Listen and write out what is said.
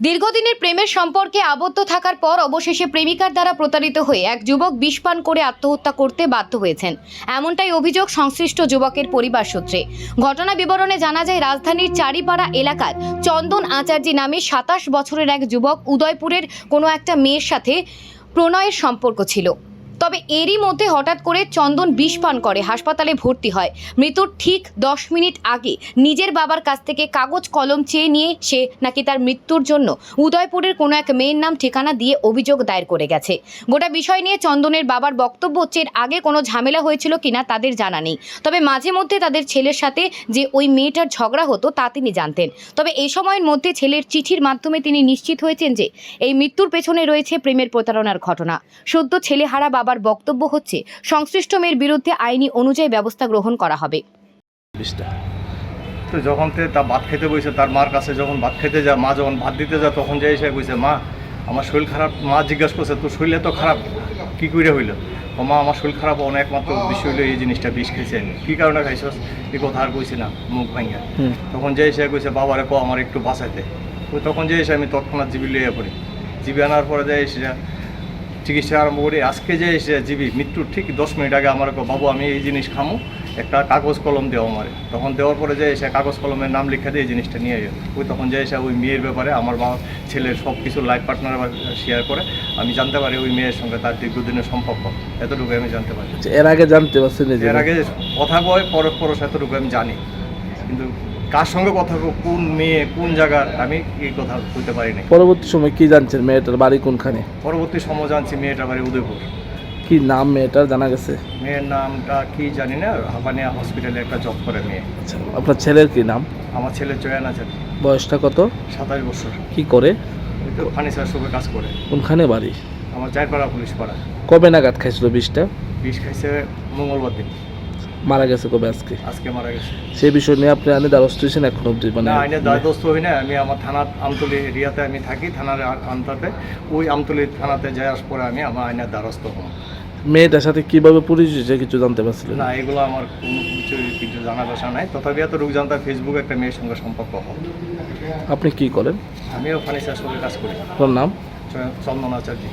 দীর্ঘদিনের প্রেমের সম্পর্কে আবদ্ধ থাকার পর অবশেষে প্রেমিকার দ্বারা প্রতারিত হয়ে এক যুবক বিষপান করে আত্মহত্যা করতে বাধ্য হয়েছেন। এমনটাই অভিযোগ সংশ্লিষ্ট যুবকের পরিবার সূত্রে। ঘটনা বিবরণে জানা যায়, রাজধানীর চারিপাড়া এলাকার চন্দন আচার্যি নামে সাতাশ বছরের এক যুবক উদয়পুরের কোনো একটা মেয়ের সাথে প্রণয়ের সম্পর্ক ছিল। তবে এরই মধ্যে হঠাৎ করে চন্দন বিষ পান করে, হাসপাতালে ভর্তি হয়। মৃত্যুর ঠিক দশ মিনিট আগে নিজের বাবার কাছ থেকে কাগজ কলম চেয়ে নিয়ে সে নাকি তার মৃত্যুর জন্য উদয়পুরের কোনো এক মেয়ের নাম ঠিকানা দিয়ে অভিযোগ দায়ের করে গেছে। গোটা বিষয় নিয়ে চন্দনের বাবার বক্তব্য হচ্ছে, এর আগে কোনো ঝামেলা হয়েছিল কিনা তাদের জানা নেই। তবে মাঝে মধ্যে তাদের ছেলের সাথে যে ওই মেয়েটার ঝগড়া হতো তা তিনি জানতেন। তবে এই সময়ের মধ্যে ছেলের চিঠির মাধ্যমে তিনি নিশ্চিত হয়েছেন যে, এই মৃত্যুর পেছনে রয়েছে প্রেমের প্রতারণার ঘটনা। সদ্য ছেলেহারা বাবার বক্তব্য হচ্ছে সংশ্লিষ্ট মেয়ের বিরুদ্ধে আইনি অনুযায়ী ব্যবস্থা গ্রহণ করা হবে। তো যখন তে তা ভাত খেতে বসে তার মার কাছে যখন ভাত খেতে যায় মা যখন ভাত দিতে যায় তখন যাই এসে কইছে মা আমার শরীর খারাপ। মা জিজ্ঞাসা করছে তোর শরীর এত খারাপ? কি করে হইল? ও মা আমার শরীর খারাপ অনেক মাত্র বিষয় হইল এই জিনিসটা বিষ খেয়েছে কি কারণে খাইছস? এই কথা আর কইছি না মুখ ভাঙা হুম। তখন যে এসে কইছে বাবারে ক আমার একটু বাঁচাইতে। তখন যে এসে আমি তৎক্ষণাৎ জিবি লইয়া পড়ি। জিবি আনার পরে যাই এসে চিকিৎসা আরম্ভ করি। আজকে যে এসে জিবি মৃত্যুর ঠিক দশ মিনিট আগে আমার বাবু আমি এই জিনিস খামু একটা কাগজ কলম দেওয়া আমারে। তখন দেওয়ার পরে যে এসে কাগজ কলমের নাম লিখে দিয়ে এই জিনিসটা নিয়ে যাও ওই তখন যে এসে ওই মেয়ের ব্যাপারে আমার বাবা ছেলের সব কিছু লাইফ পার্টনার শেয়ার করে আমি জানতে পারি ওই মেয়ের সঙ্গে তার দীর্ঘদিনের সম্পর্ক। এতটুকু আমি জানতে পারি আচ্ছা, এর আগে জানতে পারছি এর আগে কথা কয় পরশ পরশ এতটুকু আমি জানি। কিন্তু কার সঙ্গে কথা কোন মেয়ে কোন জায়গার? আমি এই কথা বলতে পারি নাই। পরবর্তী সময় কি জানছেন মেয়েটার বাড়ি কোনখানে? পরবর্তী সময় জানছি মেয়েটা বাড়ি উদয়পুর। কি নাম মেয়েটার? জানা গেছে। মেয়ের নামটা কি জানি না হাবানিয়া হসপিটালে একটা জব করে মেয়ে। আচ্ছা আপনার ছেলের কি নাম? আমার ছেলে চয়ন আছে। বয়সটা কত? সাতাশ বছর। কি করে? ফার্নিচার শপে কাজ করে। কোনখানে বাড়ি? আমার চারপাড়া পুলিশ পাড়া। কবে নাগাদ খাইছিল বিষটা? বিষ খাইছে মঙ্গলবার দিন। মারা গেছে কবে আজকে? আজকে মারা গেছে। সেই বিষয় নিয়ে আপনি আনে দ্বারস্থ হয়েছেন এখন অব্দি মানে না আইনের দায়দস্ত হই না আমি আমার থানার আমতলি এরিয়াতে আমি থাকি থানার আন্তাতে। ওই আমতলি থানাতে যাওয়ার পরে আমি আমার আইনের দ্বারস্থ হব। মেয়েটার সাথে কীভাবে পরিচয় হয়েছে কিছু জানতে পারছিলেন? না এগুলো আমার কোনো কিছু কিছু জানা দশা নাই। তথাপি এত রোগ জানতাম ফেসবুকে একটা মেয়ের সঙ্গে সম্পর্ক হয় আপনি কি করেন? আমিও ফার্নিচার শপে কাজ করি। আপনার নাম? চন্দন আচার্য।